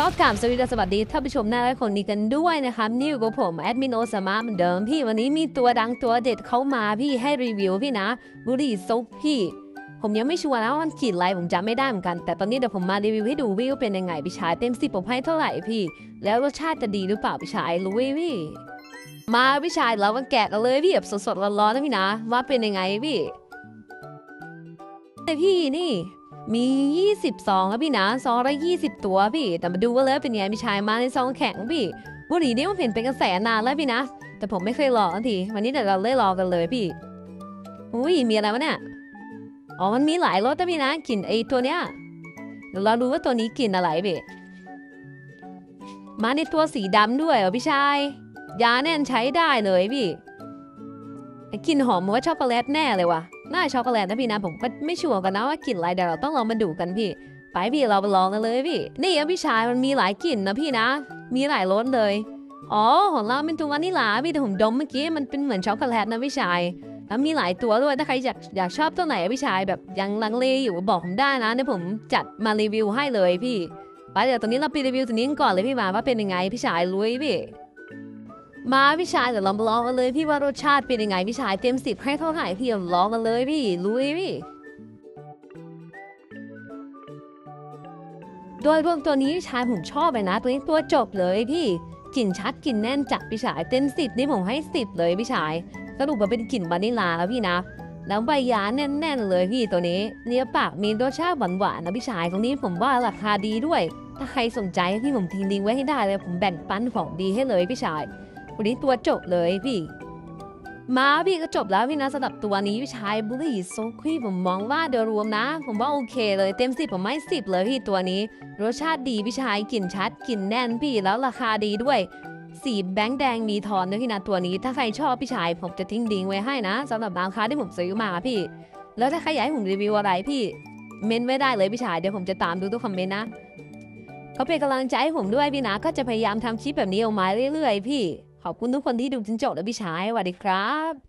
ก็กล่าวสวัสดีสวัสดีท่านผู้ชมน่ารักคนนี้กันด้วยนะครับนี่อยู่กับผมแอดมินโอสามาเหมือนเดิมพี่วันนี้มีตัวดังตัวเด็ดเข้ามาพี่ให้รีวิวพี่นะ บุรีซุกพี่ ผมยังไม่ชัวร์นะว่ามันขีดอะไรผมจำไม่ได้เหมือนกัน แต่ตอนนี้เดี๋ยวผมมารีวิวให้ดูวิวเป็นยังไงพี่ชายเต็มสิบผมให้เท่าไหร่พี่ แล้วรสชาติจะดีหรือเปล่าพี่ชายรู้ไหมพี่มาพี่ชายเรามาแกะกันเลยพี่แบบสดๆร้อนๆนะพี่นะ ว่าเป็นยังไงพี่แต่พี่นี่ มี20ซองครับพี่นะซองละ20 ตัวพี่ แต่มาดูว่าเลยเป็นยังไงพี่ชายมาในซองแข็งพี่ บุหรี่นี่มันเห็นเป็นกระแสนานแล้วพี่นะ แต่ผมไม่เคยลองทันทีวันนี้เดี๋ยวเราเล่ลองกันเลยพี่อุ้ยมีอะไรวะเนี่ยอ๋อมันมีหลายรสนะพี่นะกลิ่นไอ้ตัวเนี้ยเดี๋ยวเราดูว่าตัวนี้กลิ่นอะไรพี่มาในตัวสีดำด้วยเหรอพี่ชายยาแน่นใช้ได้เลยพี่ กลิ่นหอมมันว่าช็อกโกแลตแน่เลยว่ะน่าช็อกโกแลตนะพี่นะผมก็ไม่ชัวร์กันนะว่ากลิ่นอะไรเดี๋ยวเราต้องลองมาดูกันพี่ ไปพี่เราไปลองกันเลยพี่ นี่อะพี่ชายมันมีหลายกลิ่นนะพี่นะ มีหลายรสเลย อ๋อของเราเป็นตัววานิลาพี่แต่ผมดมเมื่อกี้มันเป็นเหมือนช็อกโกแลตนะพี่ชายแล้วมีหลายตัวด้วยถ้าใครอยากอยากชอบตัวไหนพี่ชายแบบยังลังเลอยู่บอกผมได้นะเดี๋ยวผมจัดมารีวิวให้เลยพี่ไปเดี๋ยวตอนนี้เราไปรีวิวตัวนี้ก่อนเลยพี่มาว่าเป็นยังไงพี่ชายลุยพี่ มาพี่ชายเดี๋ยวเราลองกันเลยพี่ว่ารสชาติเป็นยังไงพี่ชายเต็มสิบให้เท่าไหร่พี่ลองกันเลยพี่ลุยพี่โดยรวมตัวนี้พี่ชายผมชอบเลยนะ ตัวนี้ตัวจบเลยพี่กลิ่นชัดกลิ่นแน่นจัดพี่ชายเต็มสิบนี่ผมให้สิบเลยพี่ชายสรุปว่าเป็นกลิ่นวานิลลาแล้วพี่นะแล้วใบยาแน่น ๆ เลยพี่ตัวนี้เนื้อปากมีรสชาติหวานๆนะพี่ชายตรงนี้ผมว่าราคาดีด้วย ถ้าใครสนใจพี่ผมทิ้งลิงก์ไว้ให้ได้เลยผมแบ่งปันของดีให้เลยพี่ชาย วันนี้ตัวจบเลยพี่ มาพี่ก็จบแล้วพี่นะสำหรับตัวนี้พี่ชายบุรีโซคุยผมมองว่าโดยรวมนะ ผมว่าโอเคเลยเต็มสิบผมให้สิบเลยพี่ตัวนี้ รสชาติดีพี่ชายกลิ่นชัดกลิ่นแน่นพี่แล้วราคาดีด้วยสีแบงค์แดงมีทอนด้วยพี่นะตัวนี้ ถ้าใครชอบพี่ชายผมจะทิ้งดิงไว้ให้นะสำหรับราคาที่ผมซื้อมาพี่ แล้วถ้าใครอยากให้ผมรีวิวอะไรพี่ เมนไว้ได้เลยพี่ชายเดี๋ยวผมจะตามดูทุกคอมเมนต์นะเขาเป็นกำลังใจให้ผมด้วยพี่นะก็จะพยายามทำคลิปแบบนี้ออกมาเรื่อยๆ พี่ ขอบคุณทุกคนที่ดูจนจบแล้วพี่ชายสวัสดีครับ